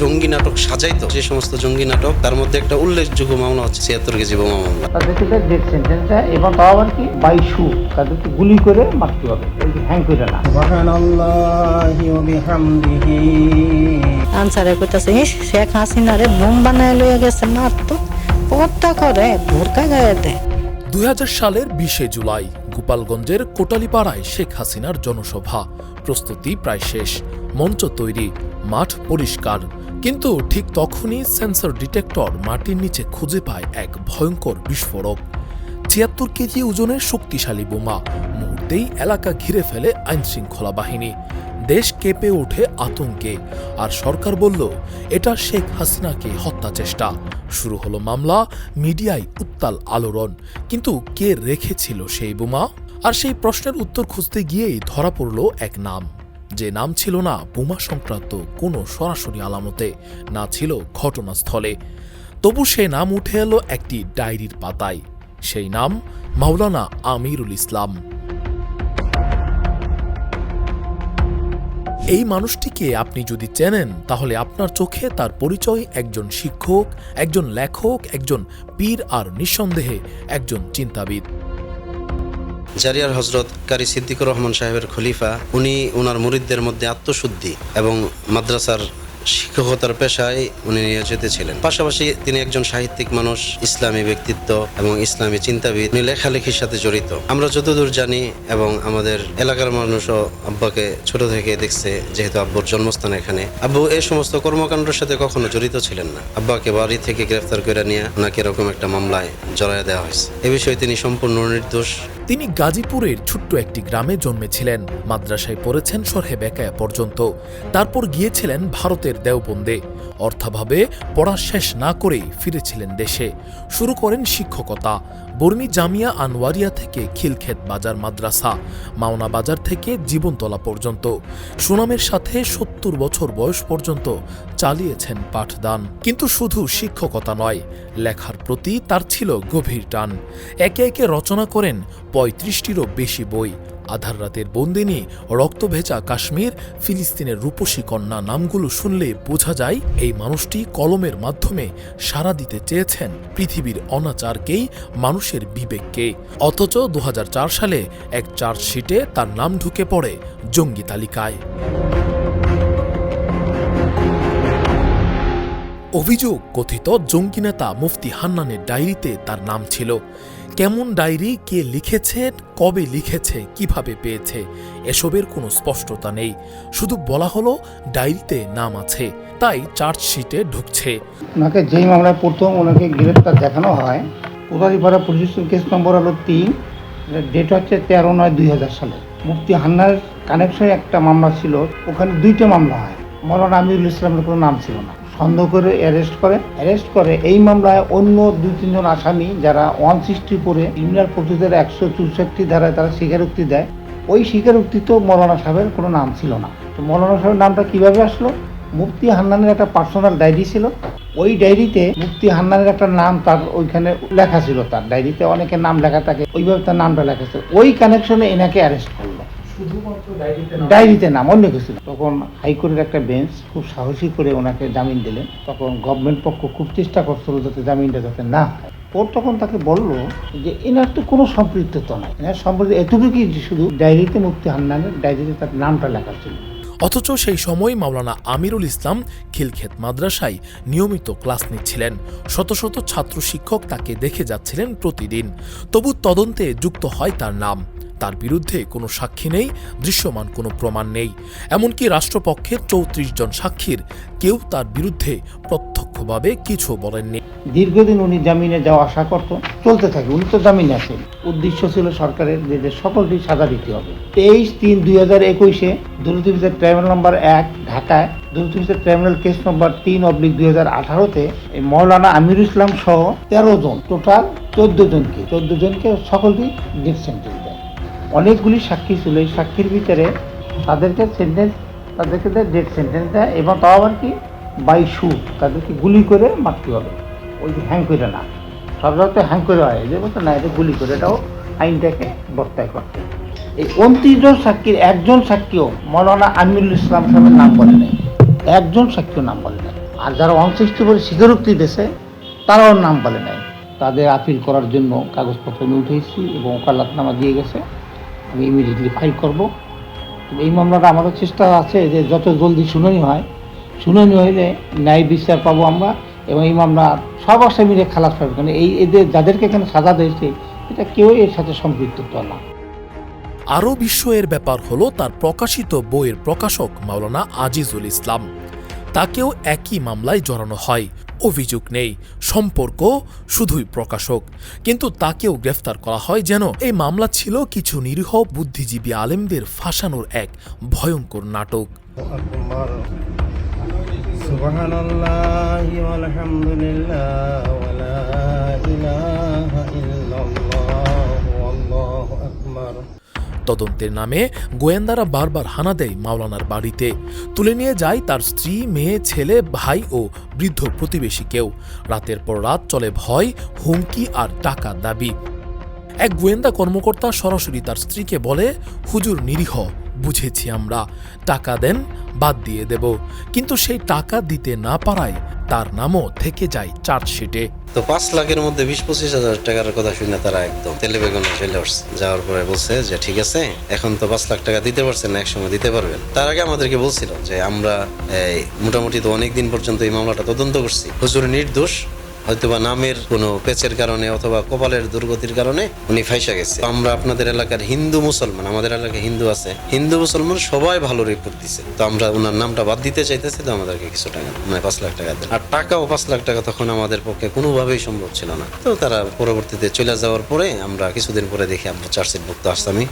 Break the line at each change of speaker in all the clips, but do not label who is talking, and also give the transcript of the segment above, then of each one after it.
জঙ্গি নাটক সাজাইতো যে সমস্ত জঙ্গি নাটক তার মধ্যে একটা উল্লেখযোগ্য মামলা হচ্ছে ছিয়াত্তর কেজি বোমা মামলা।
তাদেরকে তার ডেথ সেন্টেন্স কি? বাইশু তাদেরকে গুলি করে মারতে হবে। হ্যাং করে না
শেখ হাসিনা রে বোম বানায় লইয়া গেছে মারতো হত্যা করে ভোরকা গায়ে দেয়
দুই সালের বিশে জুলাই গোপালগঞ্জের কোটালিপাড়ায় শেখ হাসিনার জনসভা। প্রস্তুতি প্রায় শেষ। মঞ্চ তৈরি মাঠ পরিষ্কার। কিন্তু ঠিক তখনই সেন্সর ডিটেক্টর মাটির নিচে খুঁজে পায় এক ভয়ঙ্কর বিস্ফোরক। ছিয়াত্তর কেজি ওজনের শক্তিশালী বোমা। মুহূর্তেই এলাকা ঘিরে ফেলে আইনশৃঙ্খলা বাহিনী। দেশ কেঁপে ওঠে আতঙ্কে। আর সরকার বলল, এটা শেখ হাসিনাকে হত্যা চেষ্টা। শুরু হলো মামলা, মিডিয়ায় উত্তাল আলোড়ন। কিন্তু কে রেখেছিল সেই বোমা? আর সেই প্রশ্নের উত্তর খুঁজতে গিয়েই ধরা পড়ল এক নাম। যে নাম ছিল না বোমা সংক্রান্ত কোনো সরাসরি আলামতে, না ছিল ঘটনাস্থলে। তবু সে নাম উঠে এলো একটি ডায়েরির পাতায়। সেই নাম মাওলানা আমিরুল ইসলাম। এই মানুষটিকে আপনি যদি চেনেন, তাহলে আপনার চোখে তার পরিচয় একজন শিক্ষক, একজন লেখক, একজন পীর আর নিঃসন্দেহে একজন চিন্তাবিদ।
জারিয়ার হজরত কারি সিদ্দিকুর রহমান সাহেবের খলিফা উনি ওনার মুরিদদের মধ্যে আত্মশুদ্ধি এবং মাদ্রাসার শিক্ষকতার পেশায় উনি নিয়োজিত ছিলেন পাশাপাশি তিনি একজন সাহিত্যিক মানুষ, ইসলামী ব্যক্তিত্ব এবং ইসলামী চিন্তাবিদ। উনি লেখালেখির সাথে জড়িত। আমরা যতদূর জানি এবং আমাদের এলাকার মানুষও আব্বাকে ছোট থেকে দেখছে, যেহেতু আব্বুর জন্মস্থান এখানে। আব্বু এই সমস্ত কর্মকাণ্ডের সাথে কখনো জড়িত ছিলেন না। আব্বাকে বাড়ি থেকে গ্রেফতার করে নিয়ে ওনাকে এরকম একটা মামলায় জড়ায় দেওয়া হয়েছে। এ বিষয়ে তিনি সম্পূর্ণ নির্দোষ।
তিনি গাজীপুরের ছোট্ট একটি গ্রামে জন্মেছিলেন। মাদ্রাসায় পড়েছেন সরহে বেকায়া পর্যন্ত। তারপর গিয়েছিলেন ভারতের দেওবন্দে। অর্থাভাবে পড়া শেষ না করেই ফিরেছিলেন দেশে। শুরু করেন শিক্ষকতা। বর্মি জামিয়া আনোয়ারিয়া থেকে খিলক্ষেত বাজার মাদ্রাসা, মাওনা বাজার থেকে জীবনতলা পর্যন্ত। সুনামের সাথে সত্তর বছর বয়স পর্যন্ত চালিয়েছেন পাঠদান। কিন্তু শুধু শিক্ষকতা নয়, লেখার প্রতি তার ছিল গভীর টান। একে একে রচনা করেন পঁয়ত্রিশটিরও বেশি বই। আধার রাতের বন্দিনী, রক্তভেজা কাশ্মীর, ফিলিস্তিনের রূপসী কন্যা নামগুলো শুনলে বোঝা যায় এই মানুষটি কলমের মাধ্যমে সাড়া দিতে চেয়েছেন পৃথিবীর অনাচারকেই, মানুষের বিবেককে। অথচ দু হাজার চার সালে এক চার্জশিটে তার নাম ঢুকে পড়ে জঙ্গি তালিকায়। অভিযোগ কথিত জঙ্গি নেতা মুফতি হান্নানের ডায়েরিতে তার নাম ছিল। কেমন ডায়েরি কে লিখেছে, কবে লিখেছে, কীভাবে পেয়েছে, এসবের কোনো স্পষ্টতা নেই। শুধু বলা হলো, ডায়েরিতে নাম আছে, তাই চার্জশিটে ঢুকছে।
ওনাকে যেই মামলায় প্রথম ওনাকে গ্রেপ্তার দেখানো হয় কোদারিপাড়া পুলিশ কেস নম্বর হলো তিন ডেট হচ্ছে তেরো নয় দুই হাজার সালে। মুফতি হান্নার কানেকশনে একটা মামলা ছিল, ওখানে দুইটা মামলা হয়। মৌলানা আমিরুল ইসলামের কোনো নাম ছিল না। সন্দেহ করে অ্যারেস্ট করে। অ্যারেস্ট করে এই মামলায় অন্য দুই তিনজন আসামি যারা ওয়ান সিক্সটি পরে ক্রিমিনাল প্রতিদের একশো চৌষট্টি ধারায় তারা স্বীকারোক্তি দেয়। ওই স্বীকারোক্তিতেও মৌলানা সাহেবের কোনো নাম ছিল না। তো মৌলানা সাহেবের নামটা কীভাবে আসলো? মুফতি হান্নানের একটা পার্সোনাল ডায়েরি ছিল। ওই ডায়েরিতে মুফতি হান্নানের একটা নাম তার ওইখানে লেখা ছিল তার ডায়েরিতে অনেকের নাম লেখা থাকে, ওইভাবে তার নামটা লেখা ছিল। ওই কানেকশনে এনাকে অ্যারেস্ট করল। ডায়েরিতে নাম? অন্য কিছু না। তখন হাইকোর্টের একটা বেঞ্চ খুব সাহসী করে ওনাকে জামিন দিলেন। তখন গভর্নমেন্ট পক্ষ খুব চেষ্টা করছিল যাতে জামিনটা যাতে না হয়। কোর্ট তখন তাকে বলল যে এনার তো কোনো সম্পৃক্ততা নাই। এনার সম্পৃক্ত এতটুকুই যে শুধু ডায়েরিতে মুক্তি হান্নানের ডায়েরিতে তার নামটা লেখা ছিল।
অথচ সেই সময় মাওলানা আমিরুল ইসলাম খিলক্ষেত মাদ্রাসায় নিয়মিত ক্লাস নিচ্ছিলেন। শত শত ছাত্র শিক্ষক তাকে দেখে যাচ্ছিলেন প্রতিদিন। তবু তদন্তে যুক্ত হয় তার নাম। তার বিরুদ্ধে কোনো সাক্ষী নেই, দৃশ্যমান কোনো প্রমাণ নেই। এমনকি রাষ্ট্রপক্ষের চৌত্রিশ জন সাক্ষীর কেউ তার বিরুদ্ধে প্রত্যক্ষভাবে কিছু বলেননি।
দীর্ঘদিন উনি জামিনে যাওয়া আশা করতো, চলতে থাকে, উনি তো জামিনে আছেন উদ্দেশ্য ছিল সরকারের যে সকলটি সাজা দিতে হবে। তেইশ তিন দুই হাজার একুশে দুর্নীতি বিচার ট্রাইব্যুনাল নম্বর এক ঢাকায় দুর্নীতি বিচার ট্রাইব্যুনাল কেস নম্বর তিন অব্লিক দুই হাজার আঠারোতে মৌলানা আমিরুল ইসলাম সহ তেরো জন, টোটাল চোদ্দ জনকে চোদ্দ জনকে সকলটি ডেথ সেন্টেন্স অনেকগুলি সাক্ষী ছিল। এই সাক্ষীর ভিতরে তাদেরকে সেন্টেন্স তাদেরকে ডেথ সেন্টেন্স দেয় এবং তাও আবার কি? বাই শু তাদেরকে গুলি করে মারতে হবে। ওই যে হ্যাং করে না। সব জায়গাতে হ্যাং করে হয়। যে বলতো না এটা গুলি করে, এটাও আইনটাকে বর্তায় করতে। এই উনত্রিশ জন সাক্ষীর, একজন সাক্ষীও মৌলানা আমিরুল ইসলাম সাহেবের নাম বলে নাই। একজন সাক্ষীও নাম বলে নাই। আর যারা সিক্সটি ফোর স্বীকারোক্তি দেশে তারাও নাম বলে নাই। তাদের আপিল করার জন্য কাগজপত্র আমি উঠেছি এবং ওকালাতনামা দিয়ে গেছে। আমি ইমিডিয়েটলি ফাইল করব। এই মামলাটা আমাদের চেষ্টা আছে যে যত জলদি শুনানি হয়, শুনানি হইলে ন্যায় বিচার পাবো আমরা এবং এই মামলা সব আসামিরে খালাস পাবে। কারণ এই এদের যাদেরকে এখানে সাজা দিয়েছে, এটা কেউ এর সাথে সম্পৃক্ত না।
আরও বিস্ময়ের ব্যাপার হলো তার প্রকাশিত বইয়ের প্রকাশক মাওলানা আজিজুল ইসলাম। তাকেও একই মামলায় জড়ানো হয়। অভিযোগ নেই। সম্পর্ক শুধুই প্রকাশক। কিন্তু তাকেও গ্রেফতার করা হয় যেন এই মামলা ছিল কিছু নিরীহ বুদ্ধিজীবী আলেমদের ফাঁসানোর এক ভয়ঙ্কর নাটক।
সুবহানাল্লাহি ওয়ালহামদুলিল্লাহ ওয়ালা ইলাহা
তদন্তের নামে গোয়েন্দারা বারবার হানা দেয় মাওলানার বাড়িতে। তুলে নিয়ে যায় তার স্ত্রী, মেয়ে, ছেলে, ভাই ও বৃদ্ধ প্রতিবেশীকেও। রাতের পর রাত চলে ভয়, হুমকি আর টাকা দাবি। এক গোয়েন্দা কর্মকর্তা সরাসরি তার স্ত্রীকে বলে, হুজুর নিরীহ। বুঝেছি আমরা। টাকা দেন, বাদ দিয়ে দেব। কিন্তু সেই টাকা দিতে না পারায় তার নামও থেকে যায় চার্জশিটে।
তো পাঁচ লাখের মধ্যে বিশ পঁচিশ হাজার টাকার কথা শুনে তারা একদম তেলে বেগুনে চলে আসছে। যাওয়ার পরে বলছে যে, ঠিক আছে, এখন তো পাঁচ লাখ টাকা দিতে পারছেন না, একসময় দিতে পারবেন। তার আগে আমাদেরকে বলছিল যে, আমরা মোটামুটি তো অনেক দিন পর্যন্ত এই মামলাটা তদন্ত করছি। হুজুর নির্দোষ হয়তোবা নামের কোনো পেচের কারণে অথবা কপালের দুর্গতির কারণে উনি ফাইসা গেছে। আমরা আপনাদের এলাকার হিন্দু মুসলমান, আমাদের এলাকায় হিন্দু আছে। হিন্দু মুসলমান সবাই ভালো রিপোর্ট দিছে। তো আমরা ওনার নামটা বাদ দিতে চাইতেছি, তো আমাদেরকে কিছু টাকা মানে পাঁচ লাখ টাকা দেন। আর টাকাও পাঁচ লাখ টাকা তখন আমাদের পক্ষে কোনোভাবেই সম্ভব ছিল না। তো তারা পরবর্তীতে চলে যাওয়ার পরে আমরা কিছুদিন পরে দেখি আমরা চার্জশিট ভুক্ত আসামি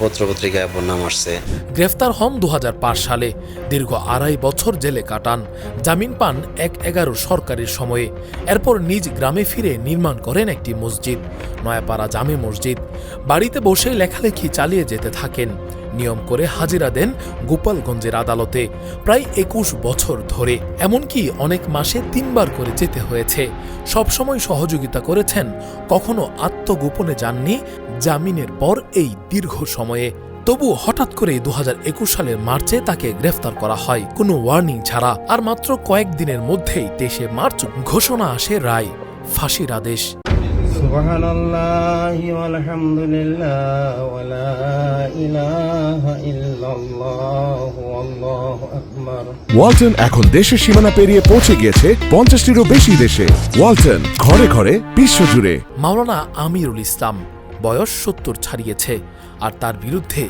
পত্র পত্রিকায় আপনার নাম আসছে।
গ্রেফতার হন দু হাজার পাঁচ সালে। দীর্ঘ আড়াই বছর জেলে কাটান। জামিন পান এক এগারো সরকারের সময়ে। এরপর নিজ গ্রামে ফিরে নির্মাণ করেন একটি মসজিদ, নয়াপাড়া জামে মসজিদ। বাড়িতে বসেই লেখালেখি চালিয়ে যেতে থাকেন। নিয়ম করে হাজিরা দেন গোপালগঞ্জের আদালতে। প্রায় একুশ বছর ধরে, এমনকি অনেক মাসে তিনবার করে যেতে হয়েছে। সবসময় সহযোগিতা করেছেন, কখনো আত্মগোপনে যাননি, জামিনের পর এই দীর্ঘ সময়ে। তবু হঠাৎ করে দু একুশ সালের মার্চে তাকে গ্রেফতার করা হয়। কোনো ওয়ার্নিং ছাড়া, আর মাত্র কয়েকদিনের মধ্যেই তেইশে মার্চ ঘোষণা আসে রায়। ফাঁসির আদেশ।
সুবহানাল্লাহি ওয়ালহামদুলিল্লাহ ওয়ালা ইলাহা ইল্লাল্লাহ আল্লাহু আকবার।
ওয়ালটন এখন দেশের সীমানা পেরিয়ে পৌঁছে গিয়েছে পঞ্চাশটিরও বেশি দেশে। ওয়ালটন ঘরে ঘরে বিশ্বজুড়ে
মাওলানা আমিরুল ইসলাম বয়স সত্তর ছাড়িয়েছে আর তার বিরুদ্ধে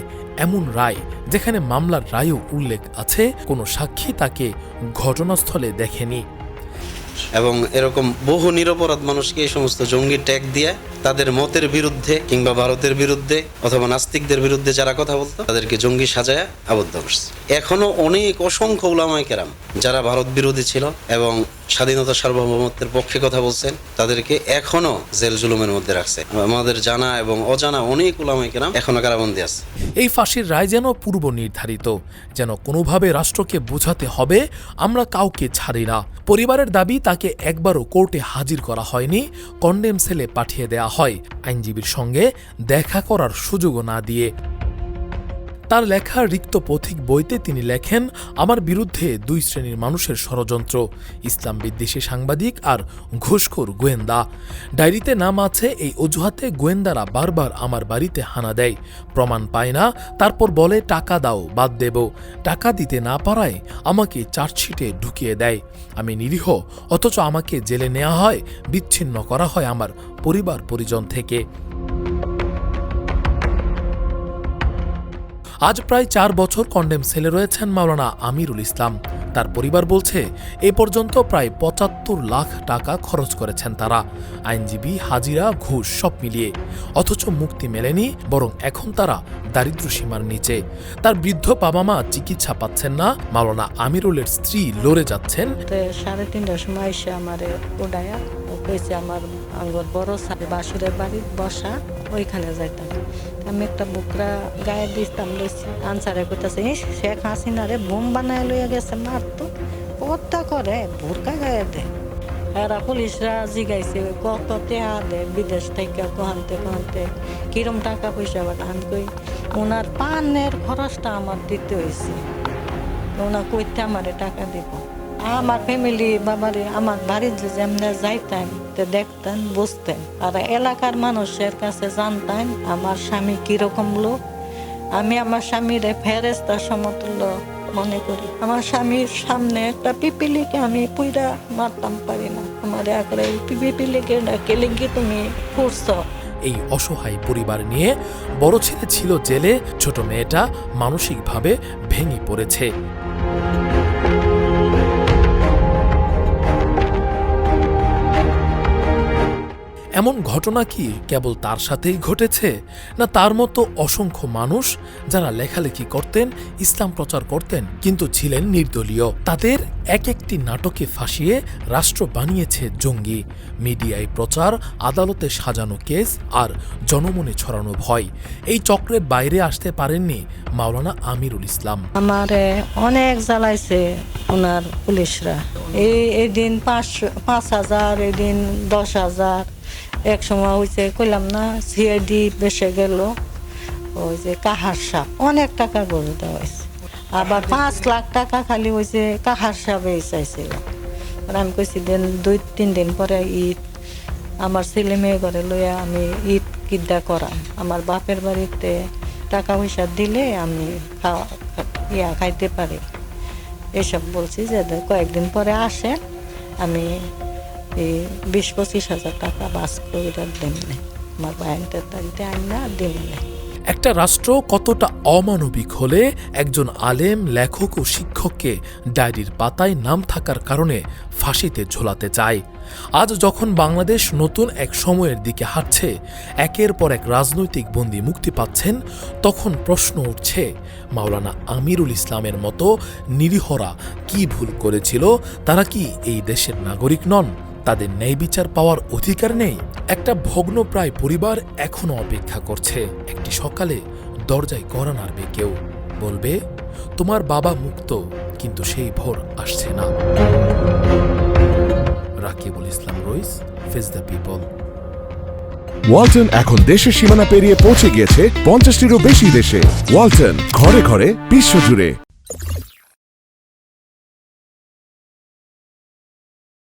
এমন রায় যেখানে মামলার রায়ও উল্লেখ আছে কোনো সাক্ষী তাকে ঘটনাস্থলে দেখেনি।
এবং এরকম বহু নিরপরাধ মানুষকে এই সমস্ত জঙ্গি ট্যাগ দিয়ে তাদের মতের বিরুদ্ধে কিংবা ভারতের বিরুদ্ধে অথবা নাস্তিকদের বিরুদ্ধে যারা কথা বলতো, তাদেরকে জঙ্গি সাজায় আবদ্ধ করছে। এখনও অনেক অসংখ্য উলামায় কেরাম যারা ভারত বিরোধী ছিল এবং স্বাধীনতা সার্বভৌমত্বের পক্ষে কথা বলছেন, তাদেরকে এখনও জেল জুলুমের মধ্যে রাখছে। আমাদের জানা এবং অজানা অনেক উলামায় কেরাম এখনও কারাবন্দী আছে।
এই ফাঁসির রায় যেন পূর্ব নির্ধারিত, যেন কোনোভাবে রাষ্ট্রকে বোঝাতে হবে, আমরা কাউকে ছাড়ি না। পরিবারের দাবি, তাকে একবারও কোর্টে হাজির করা হয়নি, কন্ডেম সেলে পাঠিয়ে দেয়া হয়। আইনজীবীর সঙ্গে দেখা করার সুযোগও না দিয়ে তার লেখা রিক্ত পথিক বইতে তিনি লেখেন, আমার বিরুদ্ধে দুই শ্রেণির মানুষের ষড়যন্ত্র, ইসলাম বিদ্বেষী সাংবাদিক আর ঘুষখোর গোয়েন্দা। ডায়েরিতে নাম আছে, এই অজুহাতে গোয়েন্দারা বারবার আমার বাড়িতে হানা দেয়, প্রমাণ পায় না, তারপর বলে, টাকা দাও, বাদ দেব। টাকা দিতে না পারায় আমাকে চার্জশিটে ঢুকিয়ে দেয়। আমি নিরীহ, অথচ আমাকে জেলে নেওয়া হয়, বিচ্ছিন্ন করা হয় আমার পরিবার পরিজন থেকে। আজ প্রায় চার বছর কন্ডেম সেলে রয়েছেন মাওলানা আমিরুল ইসলাম। তার পরিবার বলছে, এ পর্যন্ত প্রায় পঁচাত্তর লাখ টাকা খরচ করেছেন তারা। আইনজীবী হাজিরা ঘুষ সব মিলিয়ে। অথচ মুক্তি মেলেনি, বরং এখন তারা দারিদ্র সীমার নিচে। তার বৃদ্ধ বাবা মা চিকিৎসা পাচ্ছেন না, মাওলানা আমিরুলের স্ত্রী লড়ে যাচ্ছেন।
সাড়ে তিনটার সময় এসে আমার কইছে আমার আঙ্গর বড় সাথে বাসুরের বাড়ি বসা ওইখানে যাইতাম। আমি একটা বুকরা গায়ে দিতাম আনসারে কইতাছে "ইস, শেখ হাসিনারে বোম বানায় লইয়া গেছে মারতো হত্যা করে ভুরকা গায়ে দে। এরা পুলিশরা জিগাইছে কত টেহা দে বিদেশ থেকে কোহানতে কোহানতে কিরম টাকা পয়সা বাটান কই? ওনার পানের খরচটা আমার দিতে হয়েছে ওনা কইতে আমারে টাকা দিব। আমার ফ্যামিলি বাবারে আমার বাড়ির যে যেমনে যাইতাম দেখতেন, বুঝতেন। আর এলাকার মানুষের কাছে জানতাম আমার স্বামী কীরকম লোক। আমি আমার স্বামীর ফেরেস্তা সমতুল্য মনে করি। আমার স্বামীর সামনে একটা পিপিলিকে আমি পুইরা মারতাম পারি না। আমার একরে পিপিলিকে লিখি তুমি ফুরছ
এই অসহায় পরিবার নিয়ে বড় ছেলে ছিল জেলে, ছোট মেয়েটা মানসিকভাবে ভেঙে পড়েছে। এমন ঘটনা কি কেবল তার সাথেই ঘটেছে, না তার মতো অসংখ্য মানুষ যারা লেখালেখি করতেন, ইসলাম প্রচার করতেন, কিন্তু ছিলেন নির্দলীয়? তাদের এক একটি নাটকে ফাঁসিয়ে রাষ্ট্র বানিয়েছে জঙ্গি। মিডিয়ায় প্রচার, আদালতে সাজানো কেস আর জনমনে ছড়ানো ভয়। এই চক্রের বাইরে আসতে পারেননি মাওলানা আমিরুল ইসলাম।
আমারে অনেক জ্বালাইছে ওনার পুলিশরা। এই এদিন পাঁচ পাঁচ হাজার এদিন দশ হাজার। এক সময় হয়েছে কইলাম না সিআইডি বেসে গেল। ওই যে কাহার সাপ, অনেক টাকা গরু দেওয়া হয়েছে। আবার পাঁচ লাখ টাকা খালি হয়েছে কাহার সাপে চাইছিল। আমি কইছি, দিন দুই, তিন দিন পরে ঈদ, আমার ছেলে মেয়ে ঘরে লইয়া আমি ঈদ কিদ্দা করাম। আমার বাপের বাড়িতে টাকা পয়সা দিলে আমি খাওয়া, ইয়া খাইতে পারি। এসব বলছি যে কয়েকদিন পরে আসে আমি বিশ পঁচিশ হাজার টাকা বাস করে দেমনে আমার বাইনটার তারিতে আইন দেমনে
একটা রাষ্ট্র কতটা অমানবিক হলে একজন আলেম, লেখক ও শিক্ষককে ডায়েরির পাতায় নাম থাকার কারণে ফাঁসিতে ঝোলাতে চায়। আজ যখন বাংলাদেশ নতুন এক সময়ের দিকে হাঁটছে, একের পর এক রাজনৈতিক বন্দী মুক্তি পাচ্ছেন, তখন প্রশ্ন উঠছে, মাওলানা আমিরুল ইসলামের মতো নিরীহরা কি ভুল করেছিল? তারা কি এই দেশের নাগরিক নন? তাদের ন্যায় বিচার পাওয়ার অধিকার নেই। একটা ভগ্নপ্রায় পরিবার এখনও অপেক্ষা করছে। একটি সকালে দরজায় করা নাড়বে কেউ। বলবে, তোমার বাবা মুক্ত, কিন্তু সেই ভোর আসছে না। Rakibul Islam Rais face the people.
Walton এখন দেশের সীমানা পেরিয়ে পৌঁছে গিয়েছে পঞ্চাশটিরও বেশি দেশে। ওয়ালটন, ঘরে ঘরে বিশ্বজুড়ে